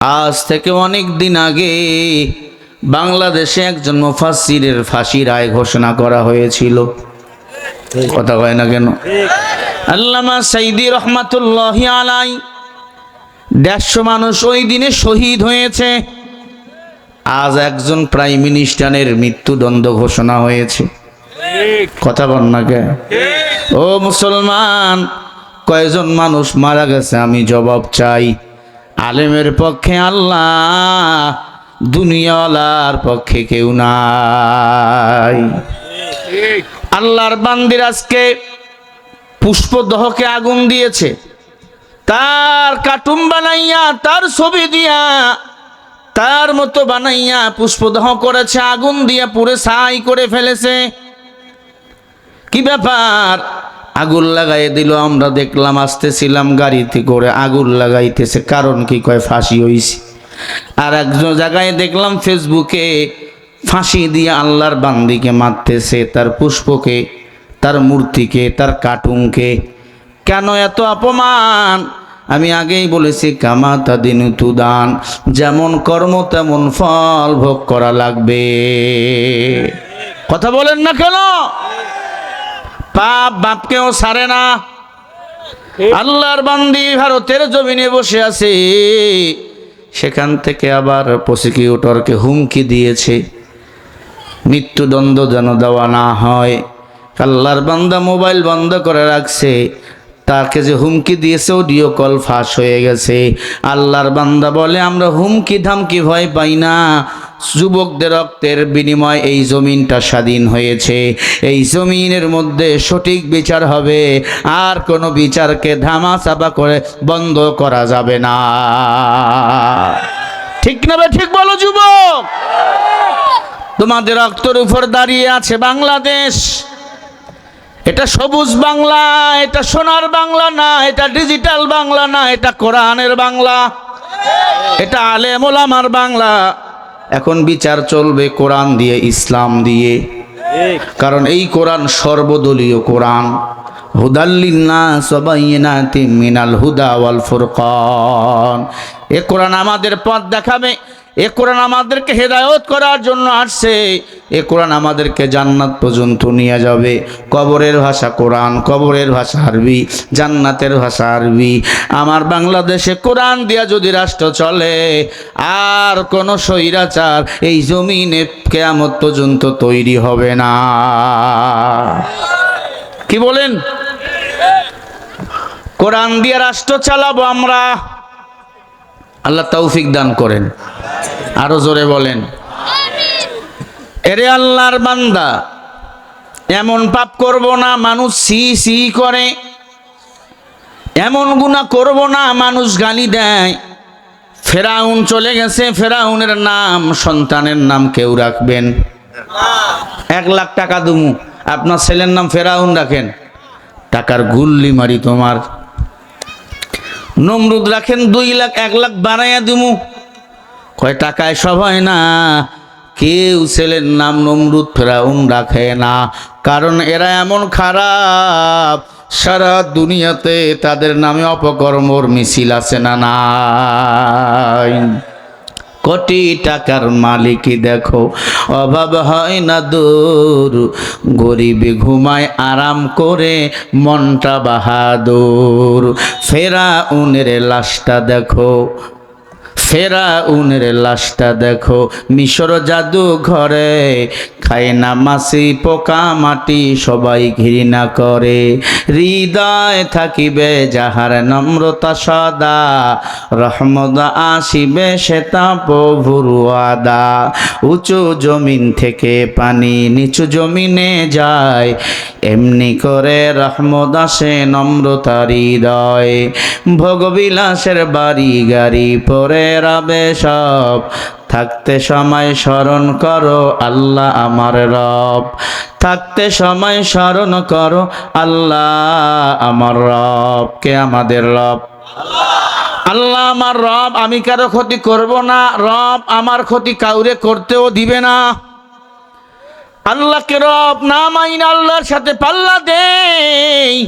আজ থেকে অনেক দিন আগে বাংলাদেশে একজন মুফাসিরের ফাঁসির রায় ঘোষণা করা হয়েছিল। কথা কয় না কেন? আল্লামা সাইদি রহমাতুল্লাহ আলাই দেড়শো মানুষ ওই দিনে শহীদ হয়েছে। আজ একজন প্রাইম মিনিস্টারের মৃত্যুদণ্ড ঘোষণা হয়েছে। কথা বল না কে? ও মুসলমান, কয়জন মানুষ মারা গেছে আমি জবাব চাই। আলেমের পক্ষে আল্লাহ, দুনিয়াওয়ালার পক্ষে কেউ নাই। আল্লাহর বান্দির আজকে পুষ্পদহকে আগুন দিয়েছে। তার কার্টুন বানাইয়া, তার ছবি দিয়া, তার মতো বানাইয়া পুষ্পদহ করেছে, আগুন দিয়া পুরে ছাই করে ফেলেছে। কি ব্যাপার? আগুন লাগাই দিল, আমরা দেখলাম আসতেছিলাম গাড়িতে করে, আগুন লাগাইতেছে। কারণ কি? কয়, ফাঁসি হইছে। আর একজন জায়গায় দেখলাম ফেসবুকে ফাঁসি দিয়ে আল্লাহর বান্দিকে মারতেছে, তার পুষ্পকে, তার মূর্তিকে, তার কার্টুনকে। কেন এত অপমান? আমি আগেই বলেছি, কামাতা দিন তুদান যেমন কর্ম তেমন ফল ভোগ করা লাগবে। কথা বলেন না কেন? পাপ বাপকেও সারে না। আল্লাহর বান্দি ভারতের জমিনে বসে আছে। সেখান থেকে আবার প্রসিকিউটরকে হুমকি দিয়েছে। মৃত্যুদণ্ড যেন দেওয়া না হয়। আল্লাহর বান্দা মোবাইল বন্ধ করে রাখছে। তাকে যে হুমকি দিয়েছে, অডিও কল ফাঁস হয়ে গেছে। আল্লাহর বান্দা বলে, আমরা হুমকি ধামকি ভয় পাই না। যুবকদের রক্তের বিনিময় এই জমিনটা স্বাধীন হয়েছে। এই জমিনের মধ্যে সঠিক বিচার হবে, আর কোনো বিচারকে ধামা চাপা করে বন্ধ করা যাবে না। ঠিক না ঠিক বলো যুবক। তোমাদের রক্তের উপর দাঁড়িয়ে আছে বাংলাদেশ। এটা সবুজ বাংলা, এটা সোনার বাংলা না, এটা ডিজিটাল বাংলা না, এটা কোরআনের বাংলা, এটা আলেম ওলামার বাংলা। এখন বিচার চলবে কোরআন দিয়ে ইসলাম দিয়ে। কারণ এই কোরআন সর্বদলীয় কোরআন। হুদাল্লিনা সবাইনাতি মিনাল হুদা ওয়াল ফুরকান। এ কোরআন আমাদের পথ দেখাবে। এ কোরআন আমাদেরকে হেদায়ত করার জন্য আসছে। এ কোরআন আমাদেরকে জান্নাত পর্যন্ত নিয়ে যাবে। কবরের ভাষা কোরআন, কবরের ভাষা আরবি, জান্নাতের ভাষা আরবি। আমার বাংলাদেশে কোরআন দিয়া যদি রাষ্ট্র চলে, আর কোনো স্বৈরাচার এই জমিনে কেয়ামত পর্যন্ত তৈরি হবে না। কি বলেন? কোরআন দিয়ে রাষ্ট্র চালাবো আমরা। আল্লাহ তৌফিক দান করেন। আরও জোরে বলেন। এরে আল্লাহর বান্দা, এমন পাপ করব না, মানুষ সি সি করে। এমন গুণা করব না, মানুষ গালি দেয়। ফেরাউন চলে গেছে, ফেরাউনের নাম, সন্তানের নাম কেউ রাখবেন। এক লাখ টাকা দুমু, আপনার ছেলের নাম ফেরাউন রাখেন। টাকার গুল্লি মারি তোমার। নমরুদ রাখেন দুই লাখ, এক লাখ বাড়াইয়া দিমু। কয় টাকায় সব হয় না? কেউ ছেলের নাম নমরুদ ফেরাউন রাখে না। কারণ এরা এমন খারাপ, সারা দুনিয়াতে তাদের নামে অপকর্মর মিছিল আছে না নাই? কোটি টাকার মালিকই দেখো, অভাব হয় না দূর। গরিবে ঘুমায় আরাম করে, মনটা বাহাদুর। ফেরা উনের লাশটা দেখো ফেরা উনের লাশটা দেখো, মিশর জাদু ঘরে খায় না মাসি পোকা মাটি সবাই ঘৃণা করে। হৃদয় থাকিবে যাহার নম্রতা সদা রহমদা আসিবে সেতা প্রভুর আদা উঁচু জমিন থেকে পানি নিচু জমিনে যায়, এমনি করে রহমদ আসে নম্রতা হৃদয়। ভোগবিলাসের বাড়ি গাড়ি পরে রাবে সব। থাকতে সময় স্মরণ করো আল্লাহ আমার রব। থাকতে সময় স্মরণ করো আল্লাহ আমার রব। কে আমাদের রব? আল্লাহ আমার রব, আমি কারও ক্ষতি করব না। রব আমার ক্ষতি কাউরে করতেও দিবে না। আল্লাহকে রব না মাইন আল্লাহর সাথে পাল্লা দেই।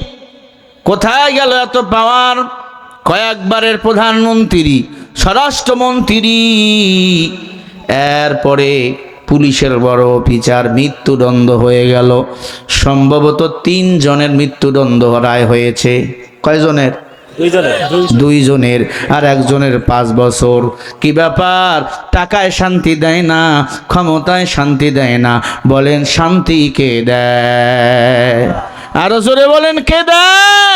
কোথায় গেল এত পাওয়ার? কয়েকবারের প্রধানমন্ত্রী। স্বরাষ্ট্রমন্ত্রী। এরপরে পুলিশের বড় অফিসার মৃত্যুদণ্ড হয়ে গেল। সম্ভবত তিনজনের মৃত্যুদণ্ড রায় হয়েছে। কয়জনের? দুইজনের। আর একজনের পাঁচ বছর। কি ব্যাপার? টাকায় শান্তি দেয় না ক্ষমতায় শান্তি দেয় না। বলেন শান্তি কে দেয়? আরও জোরে বলেন কে দেয়?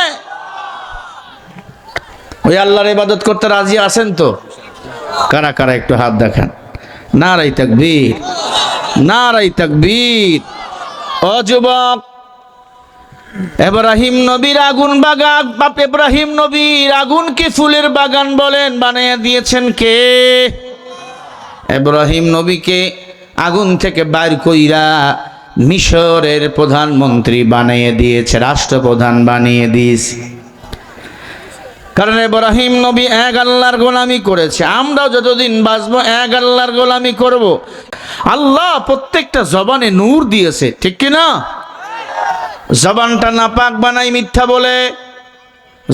ওই আল্লাহর ইবাদত করতে রাজি আছেন তো? কারা কারা একটু হাত দেখান। না নারাই তাকবীর নারাই তাকবীর। ও যুবক, এব্রাহিম নবীর আগুন বাগান, বাপ ইব্রাহিম নবীর আগুনকে ফুলের বাগান বলেন? বানিয়ে দিয়েছেন কে? ইব্রাহিম নবীকে আগুন থেকে বাইর কইরা মিশরের প্রধানমন্ত্রী বানিয়ে দিয়েছে, রাষ্ট্রপ্রধান বানিয়ে দিয়েছে। কারণ ইব্রাহিম নবী এক আল্লাহর গোলামি করেছে। আমরাও যতদিন বাঁচবো এক আল্লাহর গোলামি করব। আল্লাহ প্রত্যেকটা জবানে নূর দিয়েছে, ঠিক কি না? জবানটা নাপাক বানাই মিথ্যা বলে,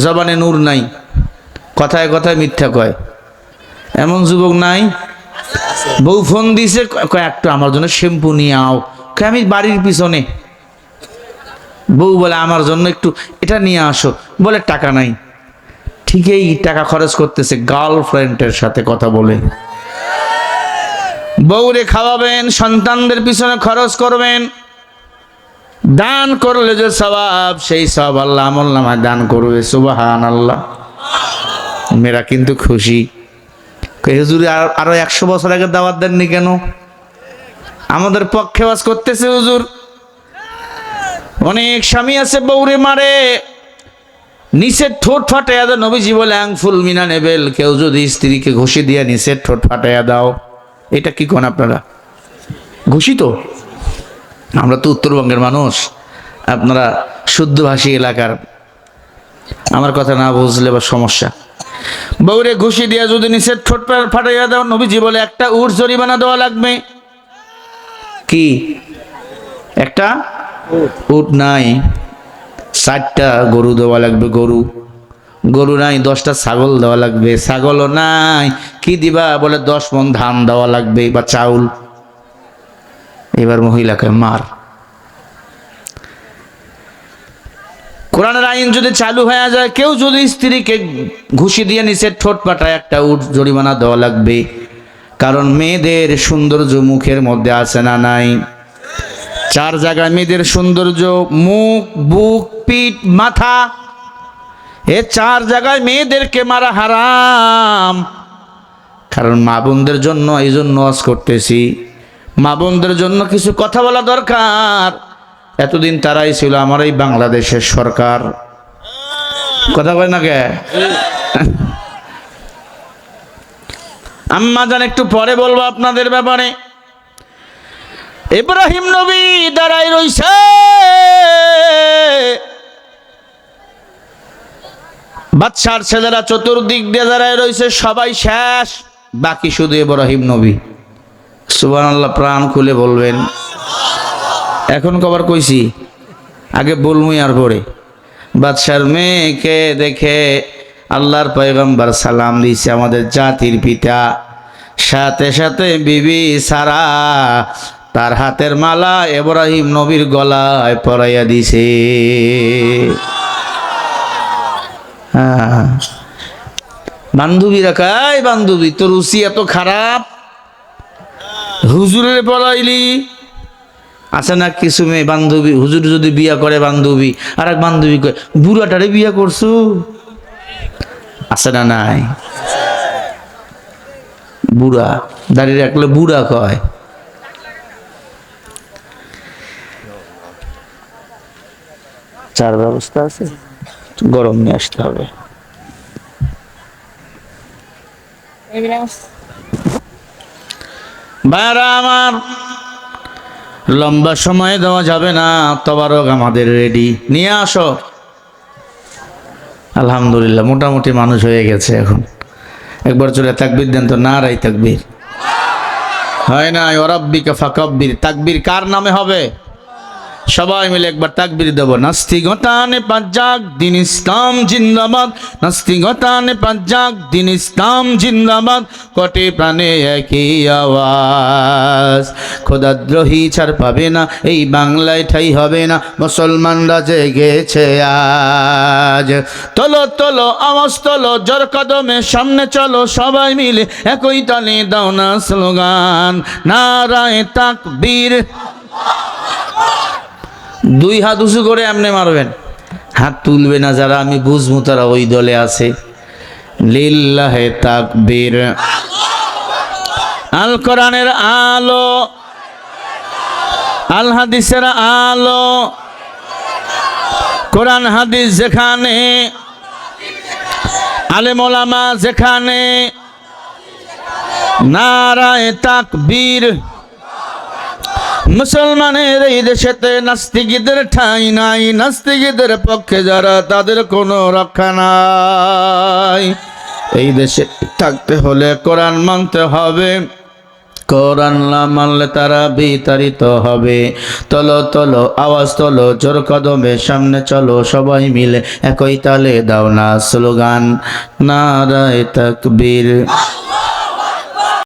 জবানে নূর নাই। কথায় কথায় মিথ্যা কয়। এমন যুবক নাই? বউ ফোন দিছে একটু আমার জন্য শ্যাম্পু নিয়ে আও। আমি বাড়ির পিছনে। বউ বলে, আমার জন্য একটু এটা নিয়ে আসো। বলে, টাকা নাই। ঠিকই টাকা খরচ করতেছে গার্লফ্রেন্ডের সাথে কথা বলে। বউরে খাওয়াবেন, সন্তানদের পিছনে খরচ করবেন। দান করলে যে সবাব, সেই সব আল্লাহ আমল নামায় দান করবে সুবাহান আল্লাহ মেয়েরা কিন্তু খুশি। হুজুরে, আর- আরও একশো বছর আগে দাওয়াত দেননি কেন? আমাদের পক্ষে বাস করতেছে হুজুর। অনেক স্বামী আছে, বউরে মারে। নিচের ঠোঁট ফাটাইয়া দাও, নবীজি বলে আংফুল মিনা নেবেল, কেউ যদি স্ত্রীকে ঘষি দিয়ে নিচের ঠোঁট ফাটাইয়া দাও। এটা কি কোন আপনারা? ঘুষি তো আমরা তো উত্তরবঙ্গের মানুষ, আপনারা শুদ্ধভাষী এলাকার। আমার কথা না বুঝলে বা সমস্যা। বউরে ঘুষি দিয়ে যদি নিচের ঠোঁট ফাটাইয়া দাও, নবীজি বলে, একটা উট জরিমানা দেওয়া লাগবে। কি? একটা? উট নাই। ষাটটা গরু দেওয়া লাগবে, গরু। গরু নাই, দশটা ছাগল দেওয়া লাগবে। ছাগলও নাই, কি দিবা? বলে দশ মন ধান দেওয়া লাগবে বা চাউল। এবার মহিলাকে মার। কোরআনের আইন যদি চালু হয়ে যায়, কেউ যদি স্ত্রীকে ঘুষি দিয়ে নিচে ঠোঁট পাটায় একটা উট জরিমানা দেওয়া লাগবে। কারণ মেয়েদের সৌন্দর্য মুখের মধ্যে আছে না নাই? চার জায়গায় মেয়েদের সৌন্দর্য, মুখ, বুক, পিঠ, মাথা। এ চার জায়গায় মেয়েদেরকে মারা হারাম। কারণ মা বোনদের জন্য এই জন্য ওয়াজ করতেছি। মা বোনদের জন্য কিছু কথা বলা দরকার। এতদিন তারাই ছিল আমার এই বাংলাদেশের সরকার। কথা কয় না কে? আম্মা জান, একটু পরে বলব আপনাদের ব্যাপারে। ইব্রাহিম নবী দাঁড়াই রইছে। বাচ্চার ছেলেরা চতুর্দিক দিয়ে দাঁড়ায় রয়েছে সবাই শেষ, বাকি শুধু ইব্রাহিম নবী। সুবান আল্লাহ প্রাণ খুলে বলবেন। এখন কবার কইছি, আগে বলমুই আর পরে। বাদশার মেয়েকে দেখে আল্লাহর পয়গম্বর সালাম দিছে আমাদের জাতির পিতা। সাথে সাথে বিবি সারা তার হাতের মালা ইব্রাহিম নবীর গলায় পরাইয়া দিছে। হ্যাঁ। বান্ধবীরা কাই বান্ধবী, তোর রুচি এত খারাপ? হুজুরের পড়াইলি? আছে না কিছু মেয়ে বান্ধবী? হুজুর যদি বিয়া করে বান্ধবী আর এক বান্ধবী কয়, বুড়াটারে বিয়া করছ? আছে না নাই? বুড়া, দাঁড়িয়ে রাখলে বুড়া কয় চার ব্যবস্থা আছে? গরম নিয়ে আসতে হবে। ভাইরা আমার লম্বা সময় দেওয়া যাবে না। তবারক আমাদের রেডি নিয়ে আসো। আলহামদুলিল্লাহ, মোটামুটি মানুষ হয়ে গেছে এখন। একবার চলে তাকবির দেন তো না রাই তাকবির। হয় না ওরাব্বিকা ফাকাব্বির। তাকবির কার নামে হবে? সবাই মিলে একবার তাকবির দেব। নাস্তিকতানে পাজ্জাক দিন ইসলাম জিন্দাবাদ। নাস্তিকতানে পাজ্জাক দিন ইসলাম জিন্দাবাদ। কটে প্রাণে একই আওয়াজ। খোদাদ্রোহী ছাড় পাবে না, এই বাংলায় ঠাই হবে না। মুসলমানরা জেগেছে আজ। তোলো তোলো আওয়াজ, তোলো জোর কদমে সামনে চলো সবাই মিলে। একই তালে দাও না স্লোগান। নারায় তাকবীর। দুই হাত উঁচু করে এমনি মারবেন। হাত তুলবে না যারা, আমি বুঝব তারা ওই দলে আছে। লিল্লাহে তাকবীর। আল কোরআনের আলো, আল হাদিসের আলো। কোরআন হাদিস যেখানে আলেমোলামা যেখানে, নারায় তাকবীর। মুসলমানের এই দেশেতে নাস্তিকদের ঠাঁই নাই। নাস্তিকদের পক্ষে যারা, তাদের কোনো রক্ষা নাই। এই দেশে থাকতে হলে কোরআন মানতে হবে। কোরআন না মানলে তারা বিতাড়িত হবে। তলো তলো, আওয়াজ তলো, জোর কদমে সামনে চলো, সবাই মিলে একই তালে দাও না স্লোগান। নারায় তাকবীর।